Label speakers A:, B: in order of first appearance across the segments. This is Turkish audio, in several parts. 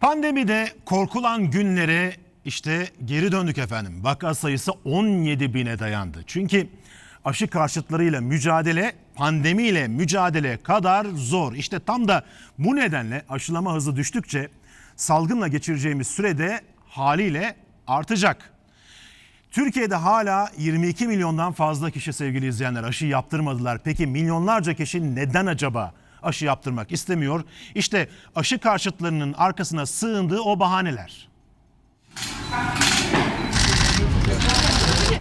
A: Pandemide korkulan günlere işte geri döndük efendim. Vaka sayısı 17 bine dayandı. Çünkü aşı karşıtlarıyla mücadele pandemiyle mücadele kadar zor. İşte tam da bu nedenle aşılama hızı düştükçe salgınla geçireceğimiz sürede haliyle artacak. Türkiye'de hala 22 milyondan fazla kişi sevgili izleyenler aşı yaptırmadılar. Peki milyonlarca kişi neden acaba aşı yaptırmak istemiyor? İşte aşı karşıtlarının arkasına sığındığı o bahaneler.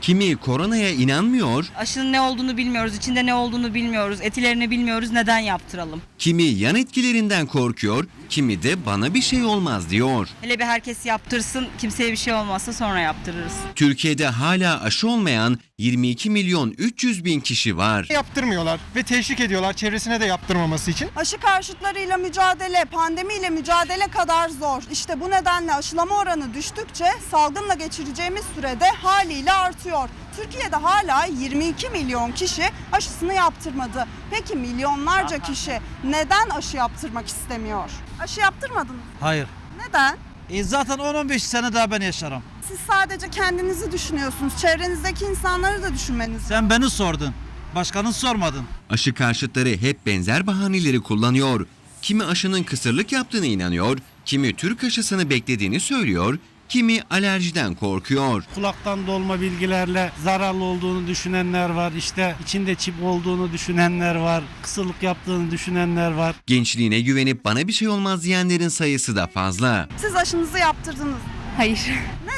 B: Kimi koronaya inanmıyor,
C: Aşının ne olduğunu bilmiyoruz, içinde ne olduğunu bilmiyoruz, etilerini bilmiyoruz. Neden yaptıralım?
B: kimi yan etkilerinden korkuyor, kimi de bana bir şey olmaz diyor.
C: Hele bir herkes yaptırsın, kimseye bir şey olmazsa sonra yaptırırız.
B: Türkiye'de hala aşı olmayan 22 milyon 300 bin kişi var.
D: yaptırmıyorlar ve teşvik ediyorlar çevresine de yaptırmaması için.
E: Aşı karşıtlarıyla mücadele, pandemiyle mücadele kadar zor. İşte bu nedenle aşılama oranı düştükçe salgınla geçireceğimiz sürede haliyle artıyor. Türkiye'de hala 22 milyon kişi aşısını yaptırmadı. Peki milyonlarca kişi neden aşı yaptırmak istemiyor? Aşı yaptırmadınız.
F: Hayır.
E: Neden?
F: E zaten 10-15 sene daha ben yaşarım.
E: Siz sadece kendinizi düşünüyorsunuz. Çevrenizdeki insanları da düşünmeniz.
F: Sen beni sordun. Başkanın sormadın.
B: Aşı karşıtları hep benzer bahaneleri kullanıyor. Kimi aşının kısırlık yaptığını inanıyor, kimi Türk aşısını beklediğini söylüyor, kimi alerjiden korkuyor.
G: kulaktan dolma bilgilerle zararlı olduğunu düşünenler var. İşte içinde çip olduğunu düşünenler var. Kısırlık yaptığını düşünenler var.
B: Gençliğine güvenip bana bir şey olmaz diyenlerin sayısı da fazla.
E: Siz aşınızı yaptırdınız.
H: Hayır.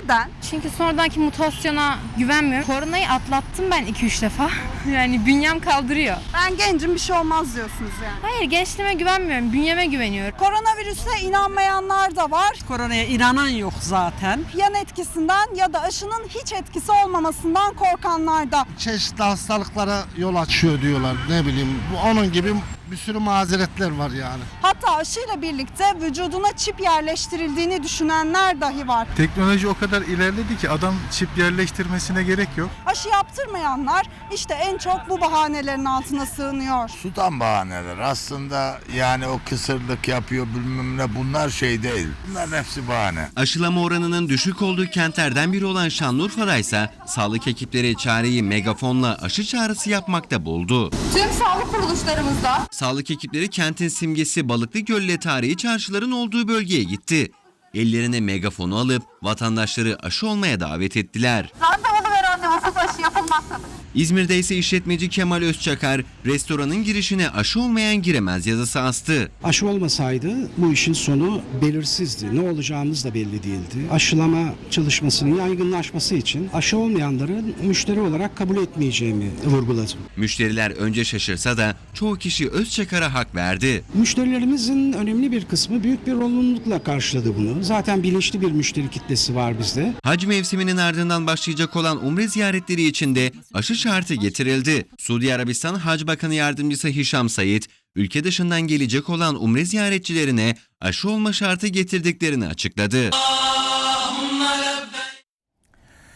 E: Neden?
H: Çünkü sonradaki mutasyona güvenmiyorum. Koronayı atlattım ben 2-3 defa. Yani bünyem kaldırıyor.
E: Ben gencim bir şey olmaz diyorsunuz yani.
H: Hayır gençliğime güvenmiyorum. Bünyeme güveniyorum.
E: Koronavirüse inanmayanlar da var.
I: Koronaya inanan yok zaten.
E: Yan etkisinden ya da aşının hiç etkisi olmamasından korkanlar da.
J: çeşitli hastalıklara yol açıyor diyorlar. Ne bileyim bu onun gibi bir sürü mazeretler var yani.
E: Hatta aşıyla birlikte vücuduna çip yerleştirildiğini düşünenler dahi var.
K: Teknoloji o kadar ilerledi ki adam çip yerleştirmesine gerek yok.
E: Aşı yaptırmayanlar işte en çok bu bahanelerin altına sığınıyor.
L: Sudan bahaneler. Aslında yani o kısırlık yapıyor bilmem ne bunlar şey değil. Bunların hepsi bahane.
B: Aşılama oranının düşük olduğu kentlerden biri olan Şanlıurfa'da ise sağlık ekipleri çareyi megafonla aşı çağrısı yapmakta buldu.
H: Tüm sağlık kuruluşlarımızda
B: Sağlık ekipleri kentin simgesi Balıklı Göl'le tarihi çarşıların olduğu bölgeye gitti. Ellerine megafonu alıp vatandaşları aşı olmaya davet ettiler.
H: randevalı
B: İzmir'de ise işletmeci Kemal Özçakar restoranın girişine aşı olmayan giremez yazısı astı.
G: Aşı olmasaydı bu işin sonu belirsizdi. Ne olacağımız da belli değildi. Aşılama çalışmasının yaygınlaşması için aşı olmayanların müşteri olarak kabul etmeyeceğimi vurguladım.
B: Müşteriler önce şaşırsa da çoğu kişi Özçakar'a hak verdi.
G: Müşterilerimizin önemli bir kısmı büyük bir olumlulukla karşıladı bunu. Zaten bilinçli bir müşteri kitlesi var bizde.
B: Hac mevsiminin ardından başlayacak olan umre ziyaretleri için de aşı şartı getirildi. Suudi Arabistan Hac Bakanı Yardımcısı Hişam Sayit, ülke dışından gelecek olan umre ziyaretçilerine aşı olma şartı getirdiklerini açıkladı.